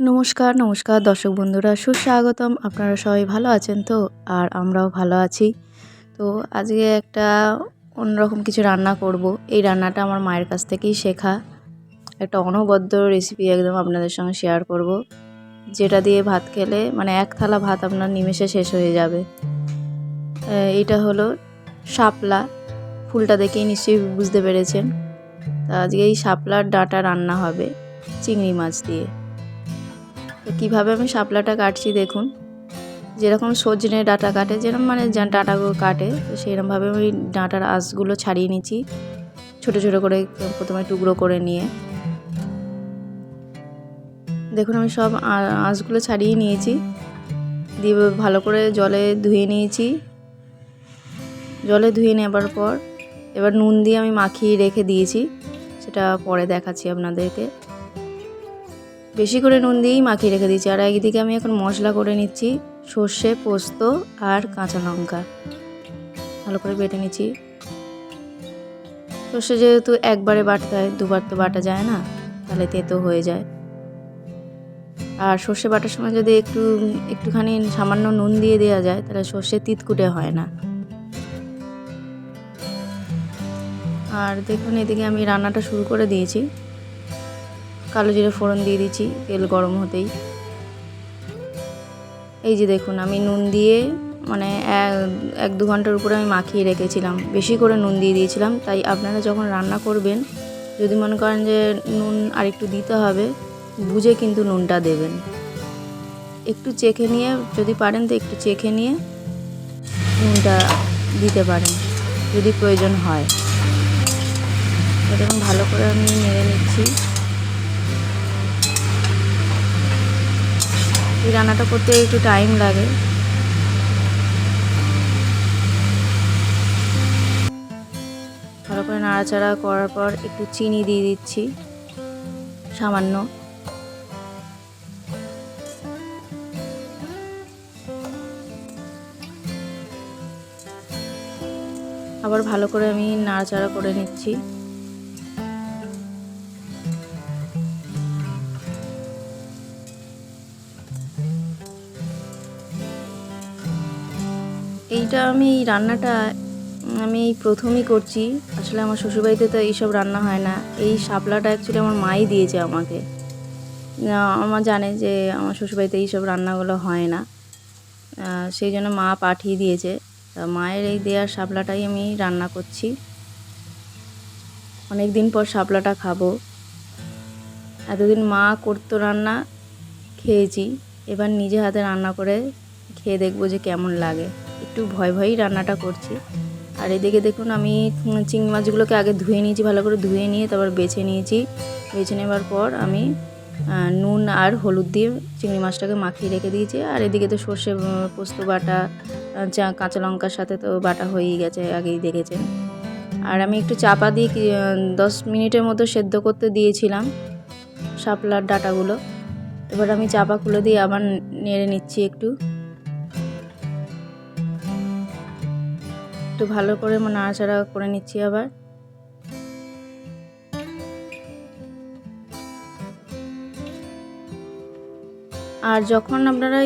নমস্কার নমস্কার দর্শক বন্ধুরা, সুস্বাগতম। আপনারা সবাই ভালো আছেন তো? আর আমরাও ভালো আছি। তো আজকে একটা অন্যরকম কিছু রান্না করব। এই রান্নাটা আমার মায়ের কাছ থেকেই শেখা। একটা অনবদ্য রেসিপি একদম আপনাদের সঙ্গে শেয়ার করব। যেটা দিয়ে ভাত খেলে মানে এক থালা ভাত আপনার নিমেষে শেষ হয়ে যাবে। এটা হলো শাপলা। ফুলটা দেখেই নিশ্চয়ই বুঝতে পেরেছেন। তা আজকে এই শাপলার ডাঁটা রান্না হবে চিংড়ি মাছ দিয়ে। তো কীভাবে আমি শাপলাটা কাটছি দেখুন। যেরকম সজনে ডাঁটা কাটে, যেরকম মানে ডাঁটাগুলো কাটে, তো সেরকমভাবে আমি ডাঁটার আঁশগুলো ছাড়িয়ে নিচ্ছি। ছোটো ছোটো করে প্রথমে টুকরো করে নিয়ে। দেখুন আমি সব আঁশগুলো ছাড়িয়ে নিয়েছি। দিয়ে ভালো করে জলে ধুয়ে নিয়েছি। জলে ধুয়ে নেবার পর এবার নুন দিয়ে আমি মাখিয়ে রেখে দিয়েছি। সেটা পরে দেখাচ্ছি আপনাদেরকে। বেশি করে নুন দিয়েই মাখিয়ে রেখে দিয়েছি। আর একদিকে আমি এখন মশলা করে নিচ্ছি, সর্ষে, পোস্ত আর কাঁচা লঙ্কা। ভালো করে বেটে নিচ্ছি। সর্ষে যেহেতু একবারে বাটতে হয়, দুবার তো বাটা যায় না, তাহলে তেতো হয়ে যায়। আর সর্ষে বাটার সময় যদি একটু, একটুখানি সামান্য নুন দিয়ে দেওয়া যায়, তাহলে সর্ষে তিতকুটে হয় না। আর দেখুন, এদিকে আমি রান্নাটা শুরু করে দিয়েছি। কালো জিরে ফোড়ন দিয়ে দিচ্ছি, তেল গরম হতেই। এই যে দেখুন, আমি নুন দিয়ে মানে এক দু ঘণ্টার উপরে আমি মাখিয়ে রেখেছিলাম। বেশি করে নুন দিয়ে দিয়েছিলাম, তাই আপনারা যখন রান্না করবেন, যদি মনে করেন যে নুন আর একটু দিতে হবে, বুঝে কিন্তু নুনটা দেবেন। একটু চেখে নিয়ে, যদি পারেন তো একটু চেখে নিয়ে নুনটা দিতে পারেন, যদি প্রয়োজন হয়। এরকম ভালো করে আমি নেড়ে নিচ্ছি। এই রান্নাটা করতে একটু টাইম লাগে। ভালো করে নাড়াচাড়া করার পর একটু চিনি দিয়ে দিচ্ছি, সামান্য। আবার ভালো করে আমি নাড়াচাড়া করে নিচ্ছি। এইটা আমি, এই রান্নাটা আমি এই প্রথমই করছি। আসলে আমার শ্বশুরবাড়িতে তো এইসব রান্না হয় না। এই শাপলাটা অ্যাকচুয়ালি আমার মাই দিয়েছে আমাকে। আমার জানে যে আমার শ্বশুরবাড়িতে এইসব রান্নাগুলো হয় না। সেই জন্য মা পাঠিয়ে দিয়েছে। তা মায়ের এই দেওয়ার শাপলাটাই আমি রান্না করছি। অনেক দিন পর শাপলাটা খাব। এতদিন মা করতো রান্না, খেয়েছি। এবার নিজে হাতে রান্না করে খেয়ে দেখব যে কেমন লাগে। একটু ভয় ভয়েই রান্নাটা করছি। আর এদিকে দেখুন আমি চিংড়ি মাছগুলোকে আগে ধুয়ে নিয়েছি, ভালো করে ধুয়ে নিয়ে তারপর বেছে নিয়েছি। বেছে নেবার পর আমি নুন আর হলুদ দিয়ে চিংড়ি মাছটাকে মাখিয়ে রেখে দিয়েছি। আর এদিকে তো সর্ষে পোস্ত বাটা চা, কাঁচা লঙ্কার সাথে তো বাটা হয়েই গেছে, আগেই দেখেছেন। আর আমি একটু চাপা দিয়ে দশ মিনিটের মতো সেদ্ধ করতে দিয়েছিলাম শাপলার ডাটাগুলো। এবার আমি চাপা খুলে দিয়ে আবার নেড়ে নিচ্ছি একটু। একটু ভালো করে মানে নাড়াচাড়া করে নিচ্ছি আবার। আর যখন আপনারা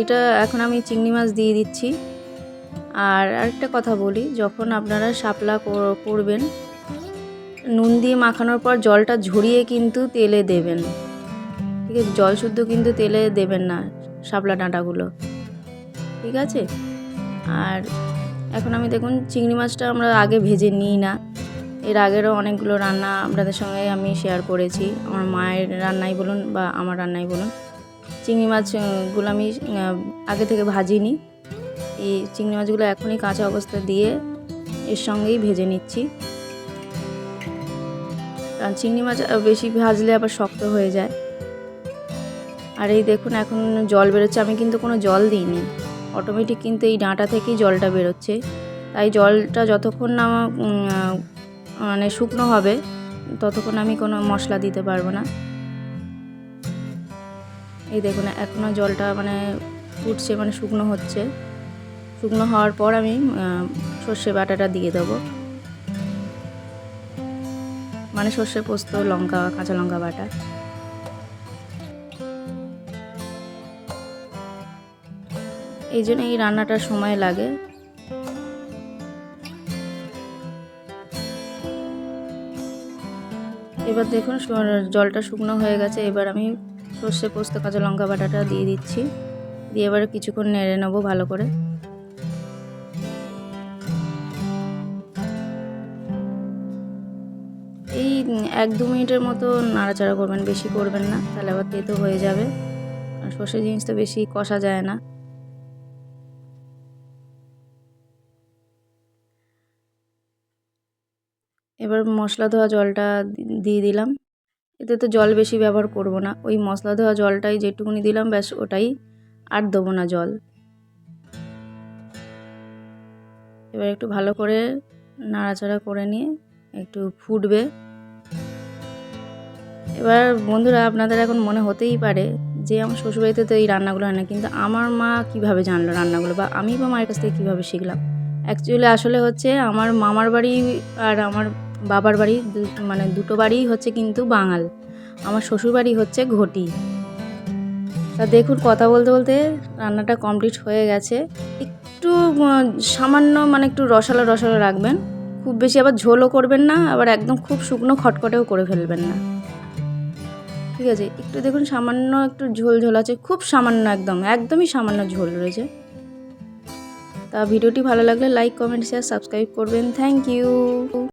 এটা এখন আমি চিংড়ি মাছ দিয়ে দিচ্ছি। আর আরেকটা কথা বলি, যখন আপনারা শাপলা করবেন নুন দিয়ে মাখানোর পর জলটা ঝরিয়ে কিন্তু তেলে দেবেন। ঠিক আছে, জল শুদ্ধ কিন্তু তেলে দেবেন না শাপলা ডাঁটাগুলো। ঠিক আছে? আর এখন আমি দেখুন চিংড়ি মাছটা আমরা আগে ভেজে নিই না। এর আগেরও অনেকগুলো রান্না আপনাদের সঙ্গে আমি শেয়ার করেছি। আমার মায়ের রান্নাই বলুন বা আমার রান্নাই বলুন। চিংড়ি মাছগুলো আমি আগে থেকে ভাজিনি। এই চিংড়ি মাছগুলো এখনই কাঁচা অবস্থা দিয়ে এর সঙ্গেই ভেজে নিচ্ছি। কারণ চিংড়ি মাছ বেশি ভাজলে আবার শক্ত হয়ে যায়। আর এই দেখুন এখন জল বেরোচ্ছে। আমি কিন্তু কোনো জল দিইনি। অটোমেটিক কিন্তু এই ডাঁটা থেকেই জলটা বেরোচ্ছে। তাই জলটা যতক্ষণ না মানে শুকনো হবে, ততক্ষণ আমি কোনো মশলা দিতে পারব না। এই দেখুন এখনও জলটা মানে ফুটছে মানে শুকনো হচ্ছে। শুকনো হওয়ার পর আমি সর্ষে বাটাটা দিয়ে দেবো। মানে সর্ষে পোস্ত, লঙ্কা, কাঁচা লঙ্কা বাটা। এই জন্য এই রান্নাটার সময় লাগে। এবার দেখুন জলটা শুকনো হয়ে গেছে। এবার আমি সর্ষে পোস্ত, কাঁচা লঙ্কা বাটাটা দিয়ে দিচ্ছি। দিয়ে এবার কিছুক্ষণ নেড়ে নেব ভালো করে। এই এক দু মিনিটের মতো নাড়াচাড়া করবেন, বেশি করবেন না। তাহলে আবার তেতো হয়ে যাবে। আর সর্ষে জিনিসটা বেশি কষা যায় না। এবার মশলা ধোয়া জলটা দিয়ে দিলাম। এতে তো জল বেশি ব্যবহার করব না। ওই মশলা ধোয়া জলটাই যেটুকুনি দিলাম, ব্যাস ওটাই। আর দেবো না জল। এবার একটু ভালো করে নাড়াচাড়া করে নিয়ে একটু ফুটবে। এবার বন্ধুরা, আপনাদের এখন মনে হতেই পারে যে, আমার শ্বশুরবাড়িতে তো এই রান্নাগুলো হয় না। কিন্তু আমার মা কীভাবে জানলো রান্নাগুলো বা আমি বা মায়ের কাছ থেকে কীভাবে শিখলাম? অ্যাকচুয়ালি আসলে হচ্ছে আমার মামার বাড়ি আর আমার বাবার বাড়ি মানে দুটো বাড়িই হচ্ছে কিন্তু বাঙাল। আমার শ্বশুর বাড়ি হচ্ছে ঘটি। তা দেখুন, কথা বলতে বলতে রান্নাটা কমপ্লিট হয়ে গেছে। একটু সামান্য মানে একটু রসালো রসালো রাখবেন। খুব বেশি আবার ঝোলও করবেন না, আবার একদম খুব শুকনো খটখটেও করে ফেলবেন না। ঠিক আছে, একটু দেখুন, সামান্য একটু ঝোল ঝোল আছে, খুব সামান্য একদম, একদমই সামান্য ঝোল রয়েছে। তা ভিডিওটি ভালো লাগলে লাইক কমেন্ট শেয়ার সাবস্ক্রাইব করবেন। Thank you